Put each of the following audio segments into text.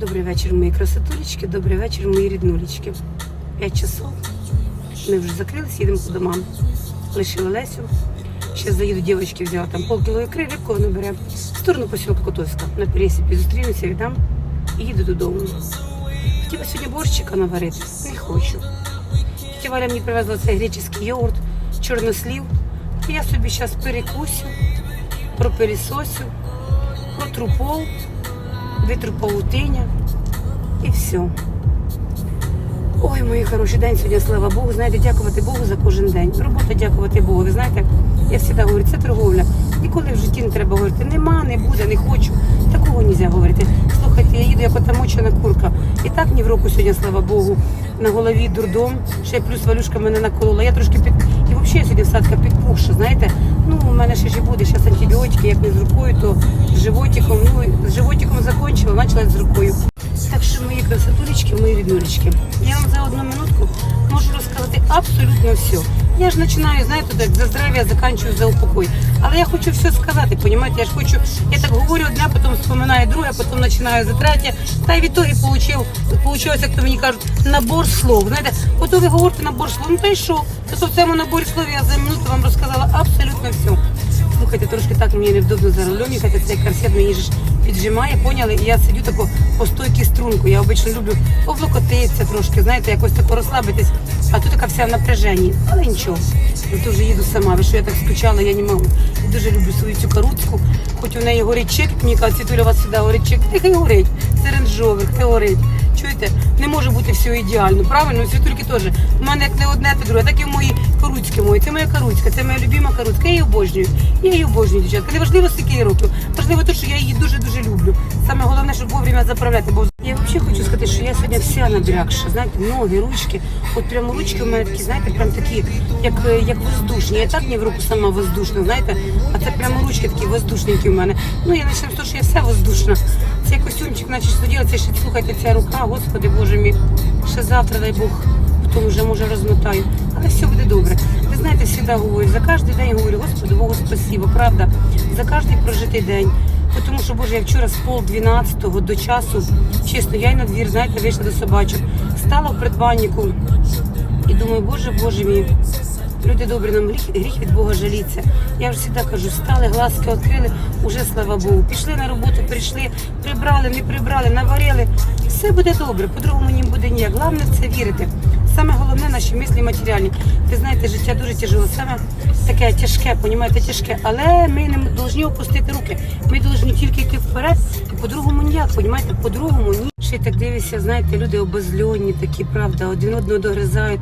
Добрий вечір, мої красотулечки, добрий вечір, мої ріднулечки. П'ять часов. Ми вже закрились, їдемо по домам. Лишили Лесю. Ще заїду дівчатки, взяла там полкіло ікри, рибку вона бере. В сторону посілка Котовська. На пересіпі зустрінуся, віддам і їду додому. Хотіла сьогодні борщика наварити, не хочу. Тетя Валя мені привезла цей греческий йогурт, чорнослів. Я собі зараз перекусю, пропилісосю, протру пол, витру паутиня і все. Ой, мої хороші день сьогодні, слава Богу. Знаєте, дякувати Богу за кожен день. Робота дякувати Богу. Ви знаєте, я завжди говорю, це торговля. Ніколи в житті не треба говорити, нема, не буде, не хочу. Такого не можна говорити. Слухайте, я їду як ота мочена курка. І так ні в року сьогодні, слава Богу, на голові дурдом. Ще плюс валюшка мене наколола. Я трошки під. І взагалі я сьогодні всадка підпухша, знаєте. Ну, у мене ще ж буде зараз антибіотики, як не з рукою, то з животиком. Ну, з животиком закончила, почала з рукою. Так що мої красотулечки, мої ріднулечки, я вам за одну минутку можу розказати абсолютно все. Я ж починаю, знаєте, так за здрав'я заканчую за упокой. Але я хочу все сказати, понімаєте? Я ж хочу, я так говорю одне, потім вспоминаю друге, потім починаю за третє. Та й в ітогі получив, як то мені кажуть, набор слов. Знаєте, от ви говорите набор слов, ну та й що? То в цьому наборі слов я за минуту вам розказала абсолютно все. Слухайте, трошки так мені невдобно за рулем їхати, цей корсет мені ж піджимає, поняли? І я сидю тако по стойки струнку. Я обично люблю облокотитися трошки, знаєте, якось тако розслабитись, а тут така вся в напряженні. Але нічого. Я вже їду сама. Ви що я так скучала, я не можу. Я дуже люблю свою цю каруцьку. Хоч у неї горить чек, мені кажуть, Світуля, у вас сюди горить чек. Нехай горить. Це ренжовер, горить. Чуєте, не може бути все ідеально, правильно? У Світульки теж. У мене як не одне, то друге, так і в моїй каруцьки мої. Це моя каруцька, це моя любима каруцька. Я її обожнюю. Я її обожнюю, дівчатка. Не важливо, скільки їй років. Важливо те, що я її дуже-дуже люблю. Саме головне, щоб вовремя заправляти. Бо я взагалі хочу сказати, що я сьогодні вся набрякша. Знаєте, ноги, ручки. От прямо ручки у мене такі, знаєте, прям такі, як, як воздушні. Я так не в руку сама воздушна, знаєте, а це прямо ручки такі воздушненькі у мене. Ну я почну з того, що я вся воздушна. Цей костюмчик, наче суділа, це ще слухайте, ця рука, господи, боже мій. Ще завтра, дай Бог, потім вже може розмотаю. Але все буде добре. Ви знаєте, завжди говорю, за кожен день говорю, Господи, Богу спасибо, правда, за кожен прожитий день. Тому що, Боже, я вчора з пол дванадцятого до часу, чесно, я й на двір, знаєте, вийшла до собачок, стала в придбаннику і думаю, Боже, Боже мій, люди добрі, нам гріх, гріх від Бога жаліться. Я вже завжди кажу, стали, глазки відкрили, уже слава Богу. Пішли на роботу, прийшли, прибрали, не прибрали, наварили. Все буде добре, по-другому не буде ніяк. Головне в це вірити. Саме головне наші мислі матеріальні. Ви знаєте, життя дуже тяжело, саме таке тяжке, понімаєте, тяжке. Але ми не повинні опустити руки. Ми повинні тільки йти вперед, по-другому ніяк, понімаєте, по-другому ні. Ще так дивишся, знаєте, люди обозльонні такі, правда, один одного догризають.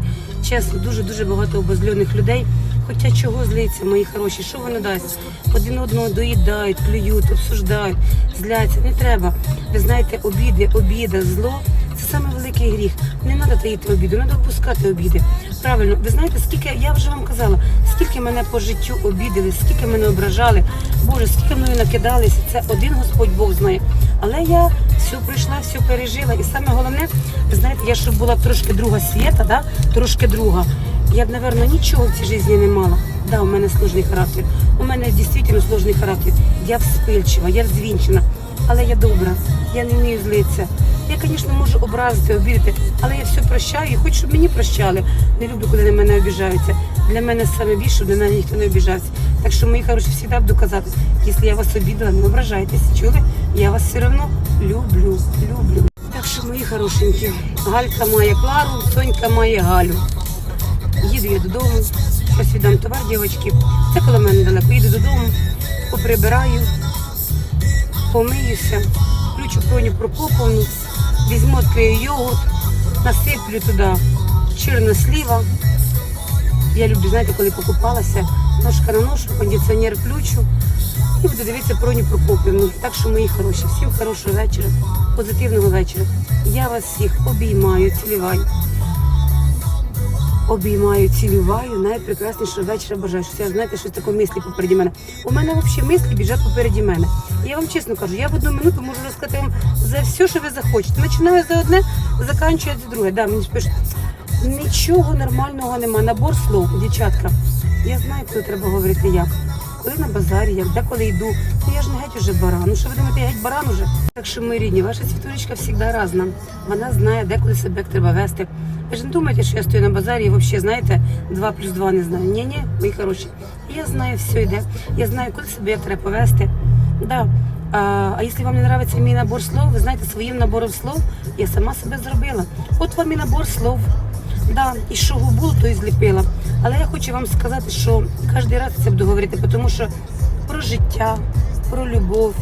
Чесно, дуже-дуже багато обозльоних людей. Хоча чого злиться, мої хороші, що воно дасть? Один одного доїдають, плюють, обсуждають, зляться. Не треба. Ви знаєте, обіди, обіда, зло це саме великий гріх. Не треба таїти обіду, треба опускати обіди. Правильно, ви знаєте, скільки я вже вам казала, скільки мене по життю обідали, скільки мене ображали, Боже, скільки мною накидалися. Це один Господь Бог знає. Але я все пройшла, все пережила. І саме головне, ви знаєте, я щоб була трошки друга світа, да? трошки друга. Я б, напевно, нічого в цій житті не мала. Да, у мене сложний характер. У мене дійсно сложний характер. Я вспильчива, я взвінчена, але я добра, я не вмію злитися. Я, звісно, можу образити, обідати, але я все прощаю і хочу, щоб мені прощали. Не люблю, коли на мене обіжаються. Для мене саме більше, на мене ніхто не обіжався. Так що, мої хороші, завжди буду казати, якщо я вас обідала, не ображайтеся. Чули? Я вас все одно люблю, люблю. Так що, мої хорошенькі, Галька має Клару, Сонька має Галю. Їду я додому, щось віддам товар, дівчатки. Це коло мене далеко. Їду додому, поприбираю, помиюся, включу броню Прокоповну, візьму, відкрию йогурт, насиплю туди чорносліва. Я люблю, знаєте, коли покупалася, ножка на ножку, кондиціонер включу і буду дивитися броню Прокопівну. Так що, мої хороші, всім хорошого вечора, позитивного вечора. Я вас всіх обіймаю, цілюваю обіймаю, цілюваю, Найпрекрасніше вечора бажаю. Що я знаєте, що таке мислі попереді мене. У мене взагалі мислі біжать попереді мене. Я вам чесно кажу, я в одну минуту можу розказати вам за все, що ви захочете. Починаю за одне, заканчую за друге. Да, мені пишуть, нічого нормального нема. Набор слов, дівчатка. Я знаю, коли треба говорити як. Коли на базарі, як деколи йду, ну я ж не геть уже баран. Ну що ви думаєте, я геть баран уже? Так що ми рідні, ваша світулечка завжди разна. Вона знає, деколи себе як треба вести. Ви ж не думаєте, що я стою на базарі і взагалі, знаєте, 2 плюс 2 не знаю. Ні, ні, мої хороші. Я знаю все йде. Я знаю, коли себе як треба повести. Да. А, а якщо вам не подобається мій набор слов, ви знаєте, своїм набором слов я сама себе зробила. От вам і набор слов. Да, і що було, то і зліпила. Але я хочу вам сказати, що кожен раз це буду говорити, тому що про життя, про любов.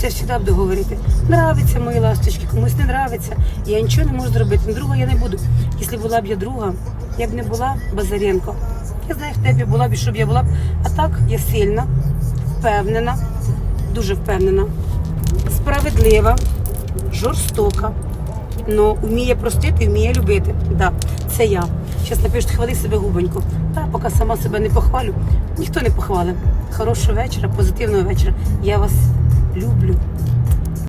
Це завжди буду говорити. Нравиться мої ласточки, комусь не нравиться. Я нічого не можу зробити. Друга я не буду. Якщо була б я друга, я б не була Базаренко. Я знаю, хто я була б і що б я була б. А так я сильна, впевнена, дуже впевнена, справедлива, жорстока. Но вміє простити, вміє любити. Да, це я. Зараз напишуть, хвали себе губонько. Та поки сама себе не похвалю, ніхто не похвалив. Хорошого вечора, позитивного вечора. Я вас люблю.